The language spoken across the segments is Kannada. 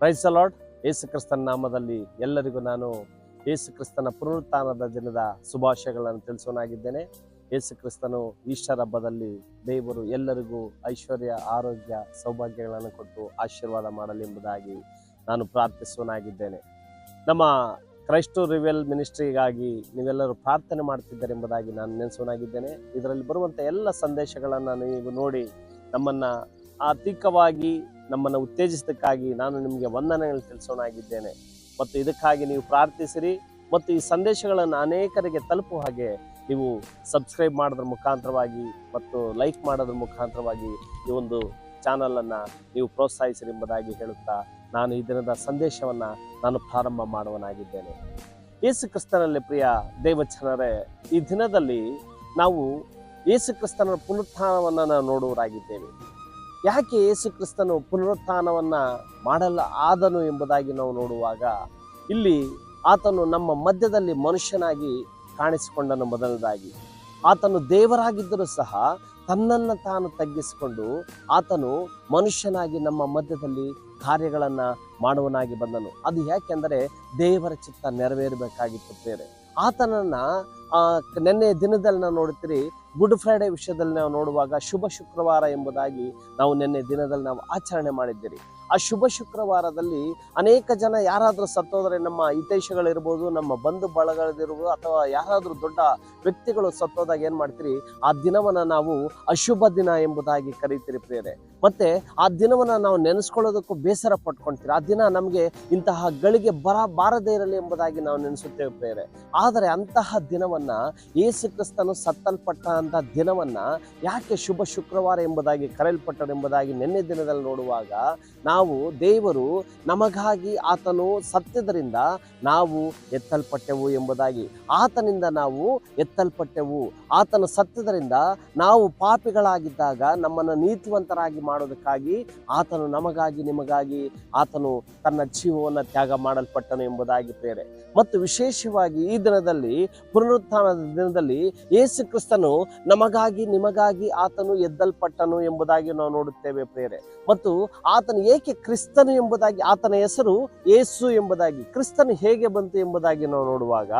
ಪ್ರೈಸ್ ಲಾರ್ಡ್ ಯೇಸು ಕ್ರಿಸ್ತನ ನಾಮದಲ್ಲಿ ಎಲ್ಲರಿಗೂ ನಾನು ಯೇಸು ಕ್ರಿಸ್ತನ ಪುನರುತ್ಥಾನದ ದಿನದ ಶುಭಾಶಯಗಳನ್ನು ತಿಳಿಸೋನಾಗಿದ್ದೇನೆ. ಯೇಸು ಕ್ರಿಸ್ತನು ಈಶ್ವರ ಹಬ್ಬದಲ್ಲಿ ದೇವರು ಎಲ್ಲರಿಗೂ ಐಶ್ವರ್ಯ, ಆರೋಗ್ಯ, ಸೌಭಾಗ್ಯಗಳನ್ನು ಕೊಟ್ಟು ಆಶೀರ್ವಾದ ಮಾಡಲಿ ಎಂಬುದಾಗಿ ನಾನು ಪ್ರಾರ್ಥಿಸುವನಾಗಿದ್ದೇನೆ ನಮ್ಮ ಕ್ರೈಸ್ಟು ರಿವೆಲ್ ಮಿನಿಸ್ಟ್ರಿಗಾಗಿ ನೀವೆಲ್ಲರೂ ಪ್ರಾರ್ಥನೆ ಮಾಡ್ತಿದ್ದಾರೆ ಎಂಬುದಾಗಿ ನಾನು ನೆನೆಸೋನಾಗಿದ್ದೇನೆ. ಇದರಲ್ಲಿ ಬರುವಂಥ ಎಲ್ಲ ಸಂದೇಶಗಳನ್ನು ನೀವು ನೋಡಿ ನಮ್ಮನ್ನು ಆರ್ಥಿಕವಾಗಿ ನಮ್ಮನ್ನು ಉತ್ತೇಜಿಸೋದಕ್ಕಾಗಿ ನಾನು ನಿಮಗೆ ವಂದನೆಗಳು ತಿಳಿಸೋಣಾಗಿದ್ದೇನೆ ಮತ್ತು ಇದಕ್ಕಾಗಿ ನೀವು ಪ್ರಾರ್ಥಿಸಿರಿ. ಮತ್ತು ಈ ಸಂದೇಶಗಳನ್ನು ಅನೇಕರಿಗೆ ತಲುಪುವ ಹಾಗೆ ನೀವು ಸಬ್ಸ್ಕ್ರೈಬ್ ಮಾಡೋದ್ರ ಮುಖಾಂತರವಾಗಿ ಮತ್ತು ಲೈಕ್ ಮಾಡೋದ್ರ ಮುಖಾಂತರವಾಗಿ ಈ ಒಂದು ಚಾನಲನ್ನು ನೀವು ಪ್ರೋತ್ಸಾಹಿಸಿರಿ ಎಂಬುದಾಗಿ ಹೇಳುತ್ತಾ ನಾನು ಈ ದಿನದ ಸಂದೇಶವನ್ನು ನಾನು ಪ್ರಾರಂಭ ಮಾಡುವನಾಗಿದ್ದೇನೆ. ಯೇಸು ಕ್ರಿಸ್ತನಲ್ಲಿ ಪ್ರಿಯ ದೇವಚನರೇ ಈ ದಿನದಲ್ಲಿ ನಾವು ಯೇಸು ಕ್ರಿಸ್ತನ ಪುನರುತ್ಥಾನವನ್ನು ನಾವು ನೋಡುವರಾಗಿದ್ದೇವೆ ಯಾಕೆ ಯೇಸು ಕ್ರಿಸ್ತನು ಪುನರುತ್ಥಾನವನ್ನ ಮಾಡಲ್ಲ ಆದನು ಎಂಬುದಾಗಿ ನಾವು ನೋಡುವಾಗ ಇಲ್ಲಿ ಆತನು ನಮ್ಮ ಮಧ್ಯದಲ್ಲಿ ಮನುಷ್ಯನಾಗಿ ಕಾಣಿಸಿಕೊಂಡನು ಮೊದಲದಾಗಿ ಆತನು ದೇವರಾಗಿದ್ದರೂ ಸಹ ತನ್ನನ್ನು ತಾನು ತಗ್ಗಿಸಿಕೊಂಡು ಆತನು ಮನುಷ್ಯನಾಗಿ ನಮ್ಮ ಮಧ್ಯದಲ್ಲಿ ಕಾರ್ಯಗಳನ್ನು ಮಾಡುವನಾಗಿ ಬಂದನು. ಅದು ಯಾಕೆಂದರೆ ದೇವರ ಚಿತ್ತ ನೆರವೇರಬೇಕಾಗಿತ್ತು ಬೇರೆ ಆತನನ್ನ ನೆನ್ನೆ ದಿನದಲ್ಲಿ ನಾವು ನೋಡ್ತೀರಿ ಗುಡ್ ಫ್ರೈಡೆ ವಿಷಯದಲ್ಲಿ ನಾವು ನೋಡುವಾಗ ಶುಭ ಶುಕ್ರವಾರ ಎಂಬುದಾಗಿ ನಾವು ನಿನ್ನೆ ದಿನದಲ್ಲಿ ನಾವು ಆಚರಣೆ ಮಾಡಿದ್ದೀರಿ. ಆ ಶುಭ ಶುಕ್ರವಾರದಲ್ಲಿ ಅನೇಕ ಜನ ಯಾರಾದರೂ ಸತ್ತೋದ್ರೆ ನಮ್ಮ ಹಿತೈಷಗಳಿರ್ಬೋದು, ನಮ್ಮ ಬಂಧು ಬಳಗದಿರ್ಬೋದು ಅಥವಾ ಯಾರಾದರೂ ದೊಡ್ಡ ವ್ಯಕ್ತಿಗಳು ಸತ್ತೋದಾಗ ಏನು ಮಾಡ್ತೀರಿ? ಆ ದಿನವನ್ನು ನಾವು ಅಶುಭ ದಿನ ಎಂಬುದಾಗಿ ಕರೀತೀರಿ ಪ್ರಿಯರೇ. ಮತ್ತೆ ಆ ದಿನವನ್ನು ನಾವು ನೆನೆಸ್ಕೊಳ್ಳೋದಕ್ಕೂ ಬೇಸರ ಪಟ್ಕೊಳ್ತೀರಿ ಆ ದಿನ ನಮಗೆ ಇಂತಹ ಗಳಿಗೆ ಬರ, ಬಾರದೇ ಇರಲಿ ಎಂಬುದಾಗಿ ನಾವು ನೆನೆಸುತ್ತೇವೆ ಪ್ರೇರೆ ಆದರೆ ಅಂತಹ ದಿನವನ್ನ, ಯೇಸು ಕ್ರಿಸ್ತನು ಸತ್ತಲ್ಪಟ್ಟಂಥ ದಿನವನ್ನ ಯಾಕೆ ಶುಭ ಶುಕ್ರವಾರ ಎಂಬುದಾಗಿ ಕರೆಯಲ್ಪಟ್ಟನೆಂಬುದಾಗಿ ನಿನ್ನೆ ದಿನದಲ್ಲಿ ನೋಡುವಾಗ, ನಾವು ದೇವರು ನಮಗಾಗಿ ಆತನು ಸತ್ಯದರಿಂದ ನಾವು ಎತ್ತಲ್ಪಟ್ಟೆವು ಎಂಬುದಾಗಿ. ಆತನಿಂದ ನಾವು ಎತ್ತಲ್ಪಟ್ಟೆವು. ಆತನ ಸತ್ಯದರಿಂದ ನಾವು ಪಾಪಿಗಳಾಗಿದ್ದಾಗ ನಮ್ಮನ್ನು ನೀತಿವಂತರಾಗಿ ಮಾಡೋದಕ್ಕಾಗಿ ಆತನು ನಮಗಾಗಿ ನಿಮಗಾಗಿ ಆತನು ತನ್ನ ಜೀವವನ್ನು ತ್ಯಾಗ ಮಾಡಲ್ಪಟ್ಟನು ಎಂಬುದಾಗಿ ಪ್ರೇರೆ ಮತ್ತು ವಿಶೇಷವಾಗಿ ಈ ದಿನದಲ್ಲಿ, ಪುನರುತ್ಥಾನದ ದಿನದಲ್ಲಿ ಯೇಸು ಕ್ರಿಸ್ತನು ನಮಗಾಗಿ ನಿಮಗಾಗಿ ಆತನು ಎದ್ದಲ್ಪಟ್ಟನು ಎಂಬುದಾಗಿ ನಾವು ನೋಡುತ್ತೇವೆ ಪ್ರೇರೆ ಮತ್ತು ಆತನು ಏಕೆ ಕ್ರಿಸ್ತನು ಎಂಬುದಾಗಿ ಆತನ ಹೆಸರು ಏಸು ಎಂಬುದಾಗಿ ಕ್ರಿಸ್ತನು ಹೇಗೆ ಬಂತು ಎಂಬುದಾಗಿ ನಾವು ನೋಡುವಾಗ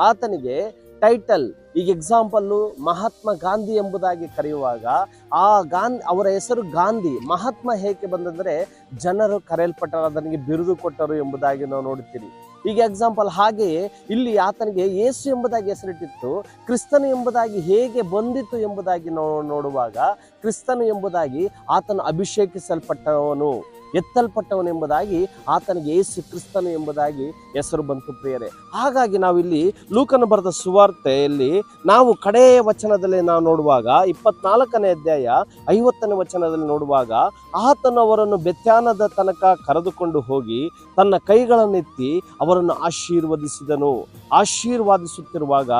ಆತನಿಗೆ ಟೈಟಲ್ ಈಗ ಎಕ್ಸಾಂಪಲ್ಲು ಮಹಾತ್ಮ ಗಾಂಧಿ ಎಂಬುದಾಗಿ ಕರೆಯುವಾಗ ಆ ಗಾಂಧಿ ಅವರ ಹೆಸರು ಗಾಂಧಿ. ಮಹಾತ್ಮ ಹೇಗೆ ಬಂದಂದರೆ ಜನರು ಕರೆಯಲ್ಪಟ್ಟರು ಅದನಿಗೆ ಬಿರುದು ಕೊಟ್ಟರು ಎಂಬುದಾಗಿ ನಾವು ನೋಡುತ್ತೀರಿ. ಈಗ ಎಕ್ಸಾಂಪಲ್ ಹಾಗೆಯೇ ಇಲ್ಲಿ ಆತನಿಗೆ ಯೇಸು ಎಂಬುದಾಗಿ ಹೆಸರಿಟ್ಟಿತ್ತು, ಕ್ರಿಸ್ತನು ಎಂಬುದಾಗಿ ಹೇಗೆ ಬಂದಿತ್ತು ಎಂಬುದಾಗಿ ನಾವು ನೋಡುವಾಗ ಕ್ರಿಸ್ತನು ಎಂಬುದಾಗಿ ಆತನು ಅಭಿಷೇಕಿಸಲ್ಪಟ್ಟವನು, ಎತ್ತಲ್ಪಟ್ಟವನು ಎಂಬುದಾಗಿ ಆತನಿಗೆ ಯೇಸು ಕ್ರಿಸ್ತನು ಎಂಬುದಾಗಿ ಹೆಸರು ಬಂತು ಪ್ರಿಯರೇ. ಹಾಗಾಗಿ ನಾವಿಲ್ಲಿ ಲೂಕನು ಬರೆದ ಸುವಾರ್ತೆಯಲ್ಲಿ ನಾವು ಕಡೆಯ ವಚನದಲ್ಲಿ ನಾವು ನೋಡುವಾಗ ಇಪ್ಪತ್ನಾಲ್ಕನೇ ಅಧ್ಯಾಯ ಐವತ್ತನೇ ವಚನದಲ್ಲಿ ನೋಡುವಾಗ ಆತನವರನ್ನು ಬೆತ್ಯಾನದ ತನಕ ಕರೆದುಕೊಂಡು ಹೋಗಿ ತನ್ನ ಕೈಗಳನ್ನೆತ್ತಿ ಅವರನ್ನು ಆಶೀರ್ವದಿಸಿದನು. ಆಶೀರ್ವಾದಿಸುತ್ತಿರುವಾಗ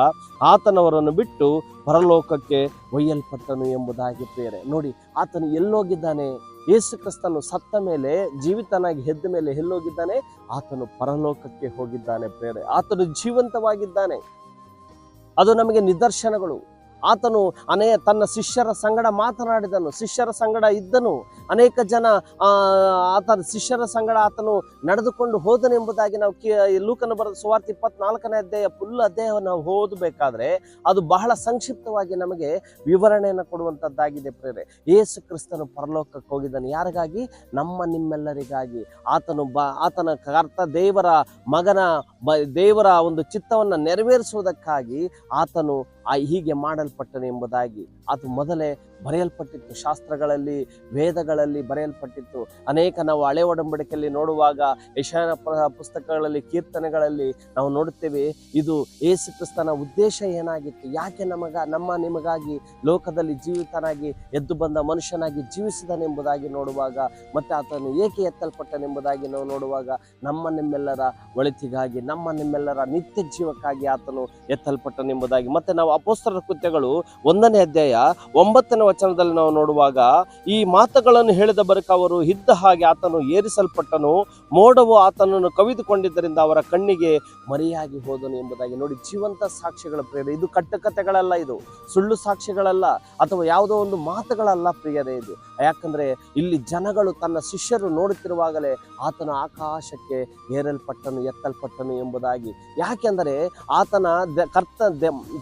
ಆತನವರನ್ನು ಬಿಟ್ಟು ಪರಲೋಕಕ್ಕೆ ಒಯ್ಯಲ್ಪಟ್ಟನು ಎಂಬುದಾಗಿ ಪ್ರೇರೆ ನೋಡಿ ಆತನು ಎಲ್ಲೋಗಿದ್ದಾನೆ. ಯೇಸು ಕ್ರಿಸ್ತನು ಸತ್ತ ಮೇಲೆ, ಜೀವಿತನಾಗಿ ಹೆದ್ದ ಮೇಲೆ ಎಲ್ಲೋಗಿದ್ದಾನೆ. ಆತನು ಪರಲೋಕಕ್ಕೆ ಹೋಗಿದ್ದಾನೆ ಪ್ರೇರೆ ಆತನು ಜೀವಂತವಾಗಿದ್ದಾನೆ. ಅದು ನಮಗೆ ನಿದರ್ಶನಗಳು. ಆತನು ಅನೇ ತನ್ನ ಶಿಷ್ಯರ ಸಂಗಡ ಮಾತನಾಡಿದನು, ಶಿಷ್ಯರ ಸಂಗಡ ಇದ್ದನು. ಅನೇಕ ಜನ ಆತನ ಶಿಷ್ಯರ ಸಂಗಡ ಆತನು ನಡೆದುಕೊಂಡು ಹೋದನೆಂಬುದಾಗಿ ನಾವು ಕಿ ಲೂಕನ ಬರೆದ ಸುವಾರ್ತೆ ಇಪ್ಪತ್ನಾಲ್ಕನೇ ಅಧ್ಯಾಯ ಫುಲ್ ಅಧ್ಯಾಯವನ್ನು ನಾವು ಓದಬೇಕಾದ್ರೆ ಅದು ಬಹಳ ಸಂಕ್ಷಿಪ್ತವಾಗಿ ನಮಗೆ ವಿವರಣೆಯನ್ನು ಕೊಡುವಂಥದ್ದಾಗಿದೆ ಪ್ರೇರೆ ಯೇಸು ಕ್ರಿಸ್ತನು ಪರಲೋಕಕ್ಕೆ ಹೋಗಿದ್ದಾನೆ. ಯಾರಿಗಾಗಿ? ನಮ್ಮ ನಿಮ್ಮೆಲ್ಲರಿಗಾಗಿ. ಆತನು ಬ, ಆತನ ಕರ್ತ ದೇವರ ಮಗನ ದೇವರ ಒಂದು ಚಿತ್ತವನ್ನು ನೆರವೇರಿಸುವುದಕ್ಕಾಗಿ ಆತನು ಆ ಹೀಗೆ ಮಾಡಲ್ಪಟ್ಟನು ಎಂಬುದಾಗಿ ಅದು ಮೊದಲೇ ಬರೆಯಲ್ಪಟ್ಟಿತ್ತು. ಶಾಸ್ತ್ರಗಳಲ್ಲಿ, ವೇದಗಳಲ್ಲಿ ಬರೆಯಲ್ಪಟ್ಟಿತ್ತು. ಅನೇಕ ನಾವು ಹಳೆ ಒಡಂಬಡಿಕೆಯಲ್ಲಿ ನೋಡುವಾಗ ಯಶಾನ ಪುಸ್ತಕಗಳಲ್ಲಿ, ಕೀರ್ತನೆಗಳಲ್ಲಿ ನಾವು ನೋಡುತ್ತೇವೆ, ಇದು ಏಸು ಕ್ರಿಸ್ತನ ಉದ್ದೇಶ ಏನಾಗಿತ್ತು? ಯಾಕೆ ನಮಗ, ನಮ್ಮ ನಿಮಗಾಗಿ, ಲೋಕದಲ್ಲಿ ಜೀವಿತನಾಗಿ ಎದ್ದು ಬಂದ ಮನುಷ್ಯನಾಗಿ ಜೀವಿಸಿದನೆಂಬುದಾಗಿ ನೋಡುವಾಗ, ಮತ್ತೆ ಆತನು ಏಕೆ ಎತ್ತಲ್ಪಟ್ಟನೆಂಬುದಾಗಿ ನಾವು ನೋಡುವಾಗ, ನಮ್ಮ ನಿಮ್ಮೆಲ್ಲರ ಒಳಿತಿಗಾಗಿ, ನಮ್ಮ ನಿಮ್ಮೆಲ್ಲರ ನಿತ್ಯ ಜೀವಕ್ಕಾಗಿ ಆತನು ಎತ್ತಲ್ಪಟ್ಟನೆಂಬುದಾಗಿ. ಮತ್ತೆ ನಾವು ಅಪೋಸ್ತರ ಕೃತ್ಯಗಳು ಒಂದನೇ ಅಧ್ಯಾಯ ಒಂಬತ್ತನೇ ವಚನದಲ್ಲಿ ನಾವು ನೋಡುವಾಗ ಈ ಮಾತುಗಳನ್ನು ಹೇಳಿದ ಬರಕ ಅವರು ಇದ್ದ ಹಾಗೆ ಆತನು ಏರಿಸಲ್ಪಟ್ಟನು, ಮೋಡವು ಆತನನ್ನು ಕವಿದುಕೊಂಡಿದ್ದರಿಂದ ಅವರ ಕಣ್ಣಿಗೆ ಮರೆಯಾಗಿ ಹೋದನು ಎಂಬುದಾಗಿ ನೋಡಿ, ಜೀವಂತ ಸಾಕ್ಷಿಗಳ ಪ್ರಿಯರೇ, ಇದು ಕಟ್ಟಕತೆಗಳಲ್ಲ ಇದು, ಸುಳ್ಳು ಸಾಕ್ಷಿಗಳಲ್ಲ ಅಥವಾ ಯಾವುದೋ ಒಂದು ಮಾತುಗಳಲ್ಲ ಪ್ರಿಯರೇ ಇದು. ಯಾಕಂದ್ರೆ ಇಲ್ಲಿ ಜನಗಳು ತನ್ನ ಶಿಷ್ಯರು ನೋಡುತ್ತಿರುವಾಗಲೇ ಆತನ ಆಕಾಶಕ್ಕೆ ಏರಲ್ಪಟ್ಟನು, ಎತ್ತಲ್ಪಟ್ಟನು ಎಂಬುದಾಗಿ. ಯಾಕೆಂದರೆ ಆತನ ಕರ್ತ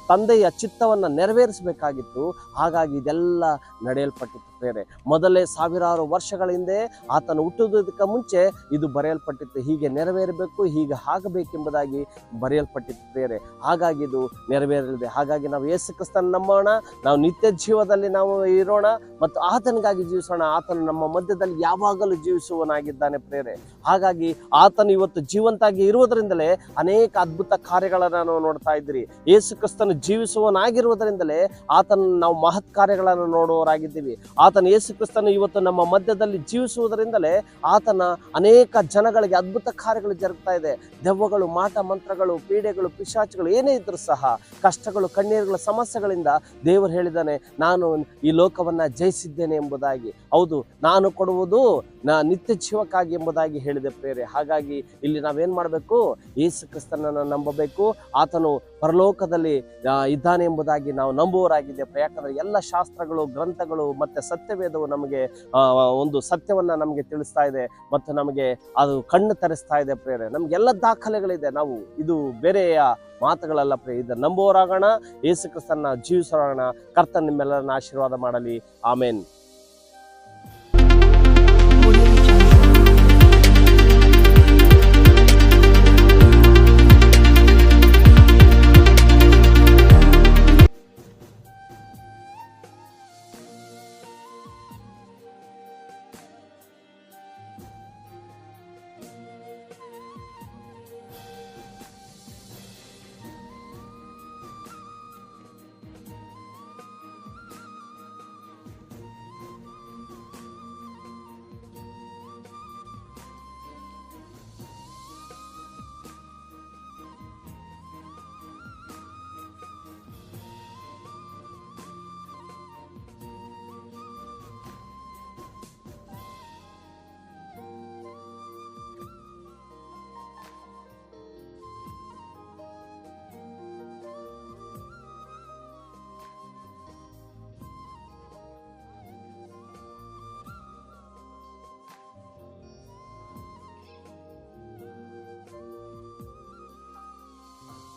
ತಂದೆಯ ಚಿತ್ತವನ್ನು ನೆರವೇರಿಸಬೇಕಾಗಿತ್ತು, ಹಾಗಾಗಿ ಇದೆಲ್ಲ ನಡೆಯಲ್ಪಟ್ಟಿತ್ತು ಪ್ರೇರೆ ಮೊದಲೇ ಸಾವಿರಾರು ವರ್ಷಗಳ ಹಿಂದೆ ಆತನ ಹುಟ್ಟುವುದಕ್ಕೆ ಮುಂಚೆ ಇದು ಬರೆಯಲ್ಪಟ್ಟಿತ್ತು. ಹೀಗೆ ನೆರವೇರಬೇಕು, ಹೀಗೆ ಆಗಬೇಕೆಂಬುದಾಗಿ ಬರೆಯಲ್ಪಟ್ಟಿತ್ತು ಪ್ರೇರೆ ಹಾಗಾಗಿ ಇದು ನೆರವೇರಲಿದೆ. ಹಾಗಾಗಿ ನಾವು ಯೇಸು ಕ್ರಿಸ್ತನ ನಂಬೋಣ, ನಾವು ನಿತ್ಯ ಜೀವದಲ್ಲಿ ನಾವು ಇರೋಣ ಮತ್ತು ಆತನಿಗಾಗಿ ಜೀವಿಸೋಣ. ಆತನು ನಮ್ಮ ಮಧ್ಯದಲ್ಲಿ ಯಾವಾಗಲೂ ಜೀವಿಸುವನಾಗಿದ್ದಾನೆ ಪ್ರೇರೆ. ಹಾಗಾಗಿ ಆತನು ಇವತ್ತು ಜೀವಂತಾಗಿ ಇರುವುದರಿಂದಲೇ ಅನೇಕ ಅದ್ಭುತ ಕಾರ್ಯಗಳನ್ನು ನಾವು ನೋಡ್ತಾ ಇದ್ರಿ ಯೇಸು ಕ್ರಿಸ್ತನು ಜೀವಿಸುವನಾಗಿರುವುದರಿಂದಲೇ ಆತನ ನಾವು ಮಹತ್ ಕಾರ್ಯಗಳನ್ನು ನೋಡುವವರಾಗಿದ್ದೀವಿ. ಆತನ ಯೇಸು ಕ್ರಿಸ್ತನು ಇವತ್ತು ನಮ್ಮ ಮಧ್ಯದಲ್ಲಿ ಜೀವಿಸುವುದರಿಂದಲೇ ಆತನ ಅನೇಕ ಜನಗಳಿಗೆ ಅದ್ಭುತ ಕಾರ್ಯಗಳು ಜರುಗ್ತಾ ಇದೆ. ದೆವ್ವಗಳು, ಮಾಟ, ಮಂತ್ರಗಳು, ಪೀಡೆಗಳು, ಪಿಶಾಚಗಳು ಏನೇ ಇದ್ರೂ ಸಹ ಕಷ್ಟಗಳು, ಕಣ್ಣೀರುಗಳ ಸಮಸ್ಯೆಗಳಿಂದ ದೇವರು ಹೇಳಿದ್ದಾನೆ, ನಾನು ಈ ಲೋಕವನ್ನ ಜಯಿಸಿದ್ದೇನೆ ಎಂಬುದಾಗಿ. ಹೌದು, ನಾನು ಕೊಡುವುದು ನಾ ನಿತ್ಯ ಜೀವಕ್ಕಾಗಿ ಎಂಬುದಾಗಿ ಹೇಳಿದೆ ಪ್ರೇರೆ. ಹಾಗಾಗಿ ಇಲ್ಲಿ ನಾವೇನು ಮಾಡಬೇಕು? ಯೇಸು ಕ್ರಿಸ್ತನನ್ನು ನಂಬಬೇಕು. ಆತನು ಪರಲೋಕದಲ್ಲಿ ಇದ್ದಾನೆ ಎಂಬುದಾಗಿ ನಾವು ನಂಬುವರಾಗಿದ್ದೇವೆ ಯಾಕಂದರೆ ಎಲ್ಲ ಶಾಸ್ತ್ರಗಳು, ಗ್ರಂಥಗಳು ಮತ್ತು ಸತ್ಯವೇದವು ನಮಗೆ ಒಂದು ಸತ್ಯವನ್ನು ನಮಗೆ ತಿಳಿಸ್ತಾ ಇದೆ ಮತ್ತು ನಮಗೆ ಅದು ಕಣ್ಣು ತರಿಸ್ತಾ ಇದೆ ಪ್ರೇರೆ. ನಮಗೆಲ್ಲ ದಾಖಲೆಗಳಿದೆ. ನಾವು ಇದು ಬೇರೆಯ ಮಾತುಗಳಲ್ಲ ಪ್ರೇ ಇದು ನಂಬುವವರಾಗೋಣ, ಯೇಸು ಕ್ರಿಸ್ತನ ಜೀವಿಸೋಣ. ಕರ್ತನ ನಿಮ್ಮೆಲ್ಲರನ್ನ ಆಶೀರ್ವಾದ ಮಾಡಲಿ. ಆಮೇನ್.